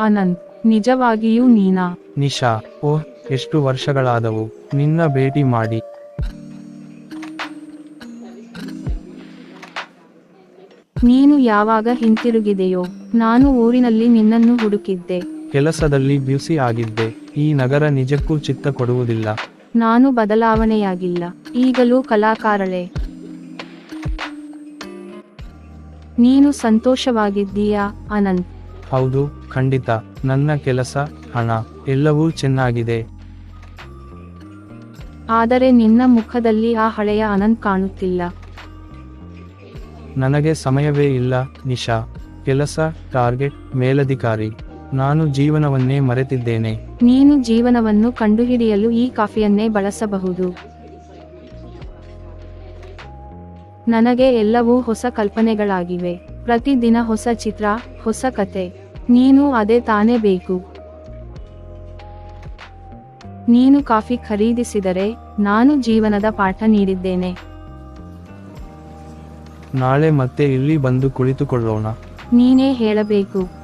ಅನಂತ್ ನಿಜವಾಗಿಯೂ ನೀನಾ? ನಿಶಾ ಓಹ್ ಎಷ್ಟು ವರ್ಷಗಳಾದವು ನಿನ್ನ ಭೇಟಿ ಮಾಡಿ. ನೀನು ಯಾವಾಗ ಹಿಂತಿರುಗಿದೆಯೋ ನಾನು ಊರಿನಲ್ಲಿ ನಿನ್ನನ್ನು ಹುಡುಕಿದ್ದೆ. ಕೆಲಸದಲ್ಲಿ ಬ್ಯುಸಿ ಆಗಿದ್ದೆ ಈ ನಗರ ನಿಜಕ್ಕೂ ಚಿತ್ತ ಕೊಡುವುದಿಲ್ಲ. ನಾನು ಬದಲಾವಣೆಯಾಗಿಲ್ಲ ಈಗಲೂ ಕಲಾಕಾರಳೆ. ನೀನು ಸಂತೋಷವಾಗಿದ್ದೀಯಾ ಅನಂತ್? ಹೌದು ಖಂಡಿತ ನನ್ನ ಕೆಲಸ ಹಣ ಎಲ್ಲವೂ ಚೆನ್ನಾಗಿದೆ. ಆದರೆ ನಿನ್ನ ಮುಖದಲ್ಲಿ ಆ ಹಳೆಯ ಅನಂತ್ ಕಾಣುತ್ತಿಲ್ಲ. ನನಗೆ ಸಮಯವೇ ಇಲ್ಲ ನಿಶಾ. ಕೆಲಸ ಟಾರ್ಗೆಟ್ ಮೇಲಧಿಕಾರಿ. ನಾನು ಜೀವನವನ್ನೇ ಮರೆತಿದ್ದೇನೆ. ನೀನು ಜೀವನವನ್ನು ಕಂಡುಹಿಡಿಯಲು ಈ ಕಾಫಿಯನ್ನೇ ಬಳಸಬಹುದು. ನನಗೆ ಎಲ್ಲವೂ ಹೊಸ ಕಲ್ಪನೆಗಳಾಗಿವೆ. ಪ್ರತಿದಿನ ಹೊಸ ಚಿತ್ರ ಹೊಸ ಕತೆ. ನೀನು ಅದೇ ತಾನೇ ಬೇಕು. ನೀನು ಕಾಫಿ ಖರೀದಿಸಿದರೆ ನಾನು ಜೀವನದ ಪಾಠ ನೀಡಿದ್ದೇನೆ. ನಾಳೆ ಮತ್ತೆ ಇಲ್ಲಿ ಬಂದು ಕುಳಿತುಕೊಳ್ಳೋಣ. ನೀನೇ ಹೇಳಬೇಕು.